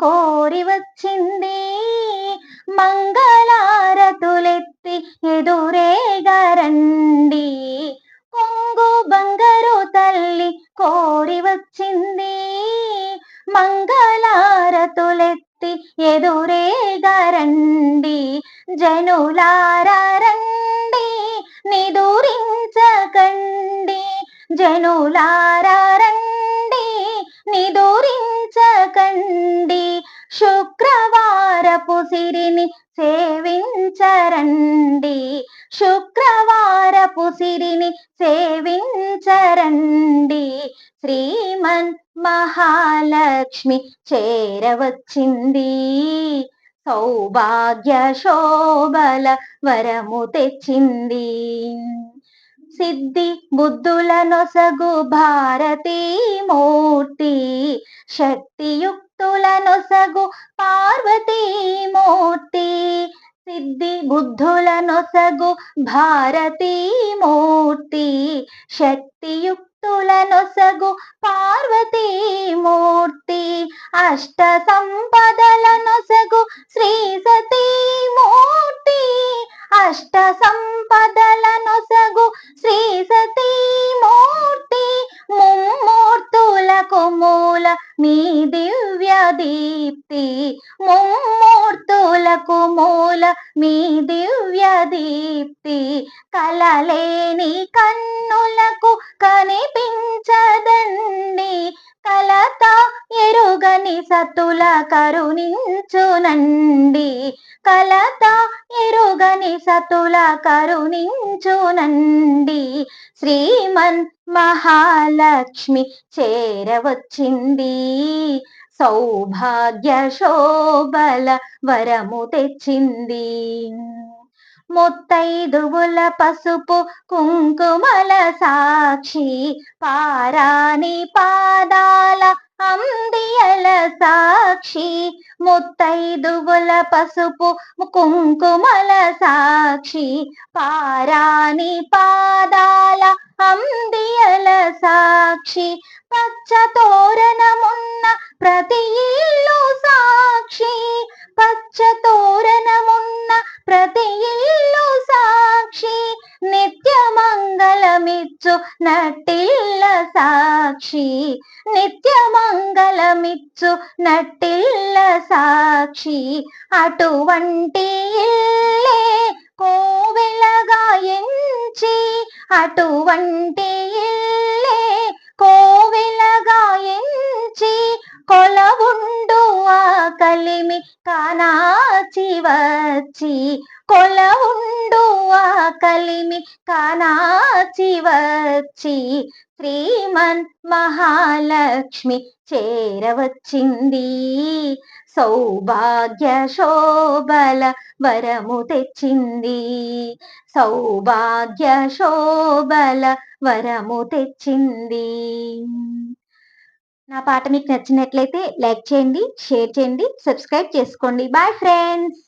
కోరి వచ్చింది. మంగళారతులెత్తి ఎదురేగరండి. కొంగు బంగారు తల్లి కోరి వచ్చింది. మంగళారతులెత్తి ఎదురేగరండి. జనులారండి నిదురించకండి. జనులారండి నిదురించకండి శుక్రవారపు సిరిని సేవించరండి. శుక్రవారపు సిరిని సేవించరండి. శ్రీమన్ మహాలక్ష్మి చేరవచ్చింది. సౌభాగ్య శోభల వరము తెచ్చింది. సిద్ధి బుద్ధుల నొసగు భారతీ మూర్తి శక్తియుక్తుల నొసగు పార్వతీ మూర్తి సిద్ధి బుద్ధుల నొసగు భారతీ మూర్తి శక్తియుక్తుల నొసగు పార్వతీ మూర్తి అష్ట సంపద నీ మీ దివ్య దీప్తి ముమ్మూర్తులకు మూల మీ దివ్య దీప్తి కలలేని కన్నులకు కనిపించదండి కలత ఎరుగని సతుల కరుణించునండి. కలత ఎరుగని సతుల కరుణించునండి. శ్రీమన్ మహాలక్ష్మి చేరవచ్చింది. సౌభాగ్య శోభల వరము తెచ్చింది. ముత్తైదువుల పసుపు కుంకుమల సాక్షి పారాని పాదాల అంది సాక్షి ముత్తైదువుల పసుపు కుంకుమల సాక్షి పారాని పాదాల అందియల సాక్షి పచ్చ తోరణమున్న ప్రతి ఇల్లు మంగళమిచ్చు నటిల్ల సాక్షి నిత్య మంగళమిచ్చు నటిల్ల సాక్షి. అటువంటి ఇల్లే కోవెలగా ఎంచి అటువంటి ఇల్లే వచ్చి వచ్చి ఉండు ఆ కలిమి కానాచి వచ్చి శ్రీమన్ మహాలక్ష్మి చేరవచ్చింది. సౌభాగ్య శోభల వరము తెచ్చింది. సౌభాగ్య శోభల వరము తెచ్చింది. నా పాట మీకు నచ్చినట్లయితే లైక్ చేయండి షేర్ చేయండి సబ్స్క్రైబ్ చేసుకోండి. Bye friends!